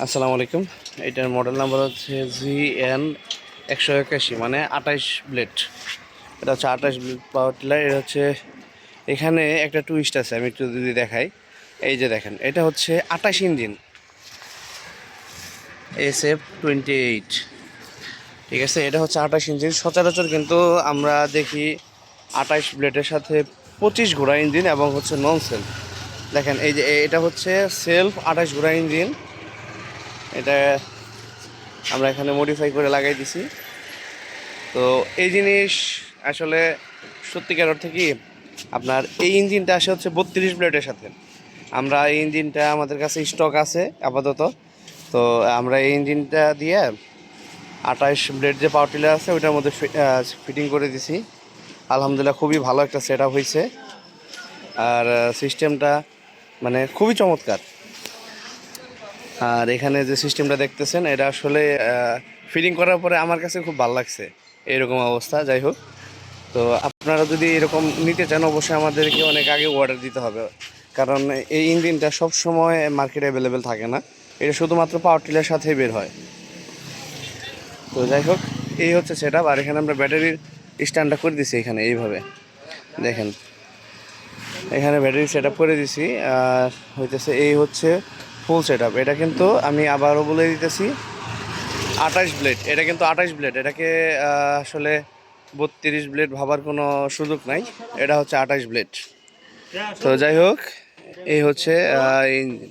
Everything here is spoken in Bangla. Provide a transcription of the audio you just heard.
আসসালামু আলাইকুম। এটার মডেল নাম্বার হচ্ছে জি এন একশো একাশি মানে আঠাইশ ব্লেড এটা হচ্ছে আঠাইশ ব্লেড পাওয়ার টিলার এটা হচ্ছে এখানে একটা টুইস্ট আছে, আমি একটু যদি দেখাই। এই যে দেখেন, এটা হচ্ছে আঠাশ engine. S F twenty eight ঠিক আছে, এটা হচ্ছে আঠাশ ইঞ্জিন। সচরাচর কিন্তু আমরা দেখি আঠাইশ ব্লেডের সাথে পঁচিশ ঘোড়া ইঞ্জিন এবং হচ্ছে নন সেলফ দেখেন, এই যে এটা হচ্ছে সেলফ আঠাশ ঘোড়া ইঞ্জিন। এটা আমরা এখানে মডিফাই করে লাগাই দিছি। তো এই জিনিস আসলে সত্যিকার অর্থে কি, আপনার এই ইঞ্জিনটা আসে হচ্ছে বত্রিশ ব্লেডের সাথে। আমরা এই ইঞ্জিনটা আমাদের কাছে স্টক আছে আপাতত। তো আমরা এই ইঞ্জিনটা দিয়ে আঠাইশ ব্লেড যে পাওয়ার টিলার আছে, ওইটার মধ্যে ফিটিং করে দিছি। আলহামদুলিল্লাহ খুবই ভালো একটা সেট হয়েছে আর সিস্টেমটা মানে খুবই চমৎকার। আর এখানে যে সিস্টেমটা দেখতেছেন, এটা আসলে ফিটিং করার পরে আমার কাছে খুব ভালো লাগছে এরকম অবস্থা, যাই হোক। তো আপনারা যদি এরকম নিতে চান, অবশ্যই আমাদেরকে অনেক আগে অর্ডার দিতে হবে। কারণ এই ইঞ্জিনটা সব সময় মার্কেটে অ্যাভেলেবেল থাকে না। এটা শুধুমাত্র পাওয়ার টিলের সাথে বের হয়। তো যাই হোক, এই হচ্ছে সেট আর এখানে আমরা ব্যাটারির স্ট্যান্ডটা করে দিছি এখানে, এইভাবে। দেখেন, এখানে ব্যাটারি সেট করে দিছি। আর হইতেছে এই হচ্ছে ফুল সেট এটা কিন্তু আমি আবারও বলে দিতেছি, আঠাশ ব্লেড। এটা কিন্তু আঠাশ ব্লেড। এটাকে আসলে বত্রিশ ব্লেড ভাবার কোনো সুযোগ নাই। এটা হচ্ছে আঠাশ ব্লেড। তো যাই হোক, এই হচ্ছে ইঞ্জিন